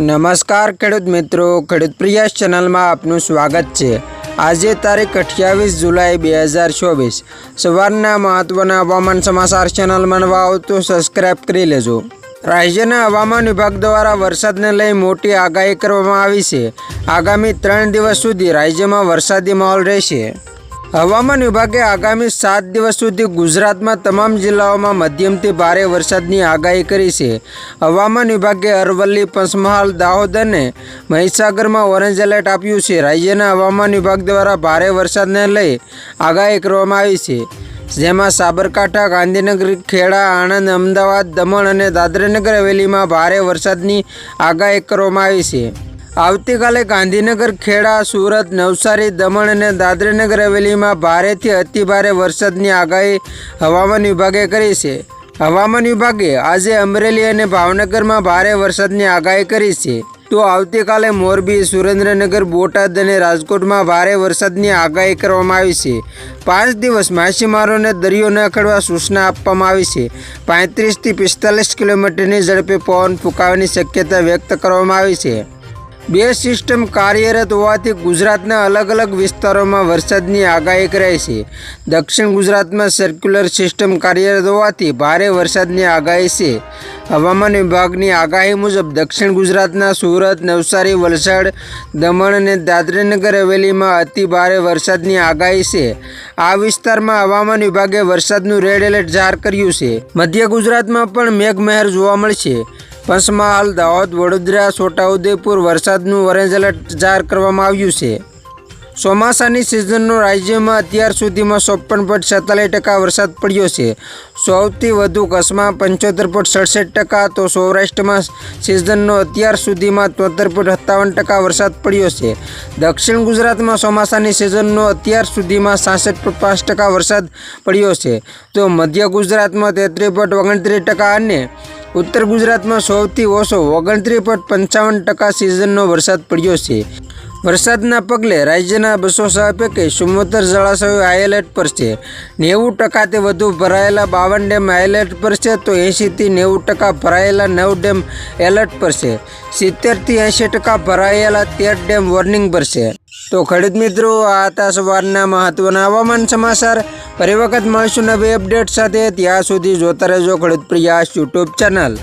નમસ્કાર ખેડૂત મિત્રો, ખેડૂત પ્રિયાસ ચેનલમાં આપનું સ્વાગત છે. આજે તારીખ અઠ્યાવીસ જુલાઈ બે હજાર ચોવીસ. સવારના મહત્ત્વના હવામાન સમાચાર ચેનલમાં માનવા આવો તો સબસ્ક્રાઇબ કરી લેજો. રાજ્યના હવામાન વિભાગ દ્વારા વરસાદને લઈ મોટી આગાહી કરવામાં આવી છે. આગામી ત્રણ દિવસ સુધી રાજ્યમાં વરસાદી માહોલ રહેશે. હવામાન વિભાગે આગામી સાત દિવસ સુધી ગુજરાતમાં તમામ જિલ્લાઓમાં મધ્યમથી ભારે વરસાદની આગાહી કરી છે. હવામાન વિભાગે અરવલ્લી, પંચમહાલ, દાહોદ અને મહીસાગરમાં ઓરેન્જ એલર્ટ આપ્યું છે. રાજ્યના હવામાન વિભાગ દ્વારા ભારે વરસાદને લઈ આગાહી કરવામાં આવી છે. જેમાં સાબરકાંઠા, ગાંધીનગર, ખેડા, આણંદ, અમદાવાદ, દમણ અને દાદરાનગર હવેલીમાં ભારે વરસાદની આગાહી કરવામાં આવી છે. આવતીકાલે ગાંધીનગર, ખેડા, સુરત, નવસારી, દમણ અને દાદરાનગર હવેલીમાં ભારેથી અતિભારે વરસાદની આગાહી હવામાન વિભાગે કરી છે. હવામાન વિભાગે આજે અમરેલી અને ભાવનગરમાં ભારે વરસાદની આગાહી કરી છે. તો આવતીકાલે મોરબી, સુરેન્દ્રનગર, બોટાદ અને રાજકોટમાં ભારે વરસાદની આગાહી કરવામાં આવી છે. પાંચ દિવસ માછીમારોને દરિયો ન ખેડવા સૂચના આપવામાં આવી છે. પાંત્રીસથી પિસ્તાલીસ કિલોમીટરની ઝડપે પવન ફૂંકાવાની શક્યતા વ્યક્ત કરવામાં આવી છે. બે સિસ્ટમ કાર્યરત હોવાથી ગુજરાતના અલગ અલગ વિસ્તારોમાં વરસાદની આગાહી કરાઈ છે. દક્ષિણ ગુજરાતમાં સર્ક્યુલર સિસ્ટમ કાર્યરત હોવાથી ભારે વરસાદની આગાહી છે. હવામાન વિભાગની આગાહી મુજબ દક્ષિણ ગુજરાતના સુરત, નવસારી, વલસાડ, દમણ અને દાદરાનગર હવેલીમાં અતિ ભારે વરસાદની આગાહી છે. આ વિસ્તારમાં હવામાન વિભાગે વરસાદનું રેડ એલર્ટ જાહેર કર્યું છે. મધ્ય ગુજરાતમાં પણ મેઘમહેર જોવા મળશે. પંચમહાલ, દાહોદ, વડોદરા, છોટાઉદેપુર વરસાદનું ઓરેન્જ એલર્ટ જાહેર કરવામાં આવ્યું છે. ચોમાસાની સિઝનનો રાજ્યમાં અત્યાર સુધીમાં ચોપન પોઈન્ટ સત્તાલીસ ટકા વરસાદ પડ્યો છે. સૌથી વધુ કચ્છમાં પંચોતેર પોઈન્ટ સડસઠ ટકા તો સૌરાષ્ટ્રમાં સિઝનનો અત્યાર સુધીમાં તોતેર પોઈન્ટ સત્તાવન ટકા વરસાદ પડ્યો છે. દક્ષિણ ગુજરાતમાં ચોમાસાની સિઝનનો અત્યાર સુધીમાં સાસઠ પોઈન્ટ પાંચ ટકા વરસાદ પડ્યો છે. તો મધ્ય ગુજરાતમાં તેત્રીસ પોઈન્ટ ઓગણત્રીસ ટકા અને ઉત્તર ગુજરાતમાં સૌથી ઓછો ઓગણત્રીસ પોઈન્ટ પંચાવન ટકા સિઝનનો વરસાદ પડ્યો છે. વરસાદના પગલે રાજ્યના બસો સાહ પૈકી ચુમ્મોતેર જળાશયો હાઈએલર્ટ પર છે. નેવું ટકાથી વધુ ભરાયેલા બાવન ડેમ હાઈએલર્ટ પર છે તો એંશીથી નેવું ટકા ભરાયેલા નવ ડેમ એલર્ટ પર છે. સિત્તેરથી એંશી ટકા ભરાયેલા તેર ડેમ વોર્નિંગ પર છે. તો ખેડૂત મિત્રો, આ હતા સવારના મહત્વના હવામાન સમાચાર. ફરી વખત મળશું નવી અપડેટ સાથે. ત્યાં સુધી જોતા રહેજો ખેડૂત પ્રયાસ યુટ્યુબ ચેનલ.